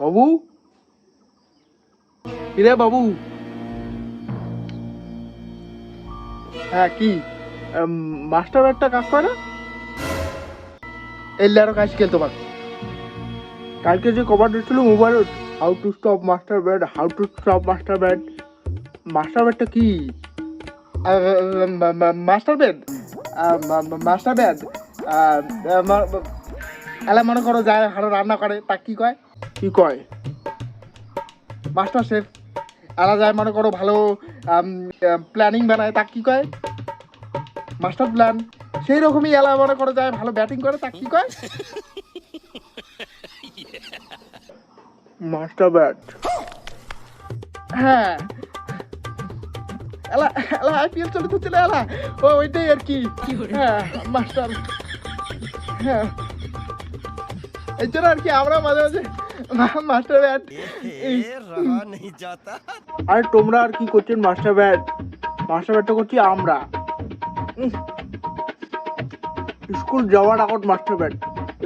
বাবু? কিরে বাবু? হ্যাঁ কি? মাস্টার ব্যাটটা কাজ করে এলে আরও কাজ খেলতে তোমার কালকে যে কভার দিচ্ছিল mobile how to stop master bat how to stop master bat master ব্যাটটা কি? মাস্টার ব্যাট মাস্টার ব্যাট এলা মনে করো যায় হাড়ো রান্না করে, তা কি কয়? কি কয়? মাস্টার শেফ এলা যায় মনে করো ভালো প্ল্যানিং বানায় তা কি কয়? মাস্টার প্ল্যান সেই রকমই এলা মনে করো যায় ভালো ব্যাটিং করে তা কি কয়? মাস্টার ব্যাট হ্যাঁ। এলা এলা আইপিএল চলে তো চলে এলা ও ওইটাই আর কি। হ্যাঁ মাস্টার হ্যাঁ। এই জন্য আর কি আমরা মাঝে মাঝে মাস্টার ব্যাট। আর তোমরা আর কি করছেন মাস্টার ব্যাট? মাস্টার ব্যাটটা করছি আমরা। স্কুল যাওয়ার আগত মাস্টার ব্যাট।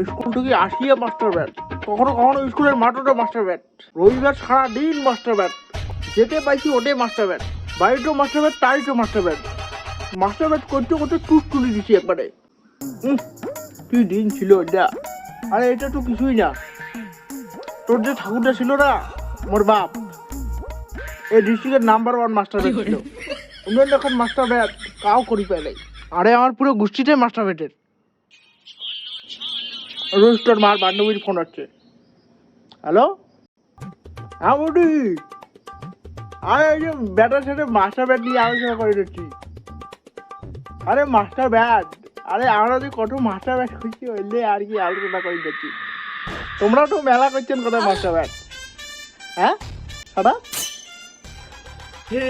স্কুল থেকে আসিয়া মাস্টার ব্যাট। কখনো কখনো স্কুলের মাঠটা মাস্টার ব্যাট। রবিবার সারাদিন মাস্টার ব্যাট। যেতে পাইছি ওটে মাস্টার ব্যাট। বাড়িতেও মাস্টার ব্যাট তো মাস্টার ব্যাট। মাস্টার ব্যাট করতে করতে টুট তুলে দিছি একবারে। কি দিন ছিল এটা। আরে এটা তো কিছুই না। তোর যে ঠাকুরটা ছিল না, মোর বাপ, এই ডিস্ট্রিক্টের নাম্বার ওয়ান মাস্টার ছিল। উনি এখন মাস্টার ব্যাট কাও করি পেলে আরে, আমার পুরো গোষ্ঠীটাই মাস্টার ব্যাটের রোজ মার বান্ধবীর ফোন হচ্ছে হ্যালো হ্যাঁ বৌদি? আরে, এই যে ব্যাটার সাথে মাস্টার ব্যাট নিয়ে আলোচনা করে দিচ্ছি আরে মাস্টার ব্যাট আরে, আমরা যে কত মাস্টার ব্যাট করছি ওইলে আর কি আলোচনা করে দিচ্ছি তোমরা তো মেলা করছেন কোথায় মাস্টার ব্যাট হ্যাঁ সাদা हे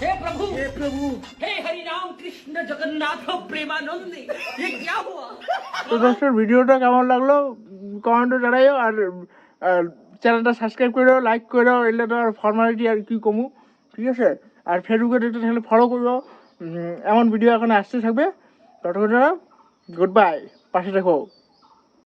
हे प्रभु हे प्रभु हे हरि राम कृष्ण जगन्नाथ प्रेमानंद ये क्या हुआ তো দর্শক ভিডিওটা কেমন লাগলো কমেন্টে জানাইও আর চ্যানেলটা সাবস্ক্রাইব করো লাইক করো এলে তো আর ফর্মালিটি আর কি কমু ঠিক আছে আর ফেসবুকে দেখতে থাকলে ফলো করো উম, এমন ভিডিও এখন আসতে থাকবে ততক্ষণ গুড বাই পাশে দেখো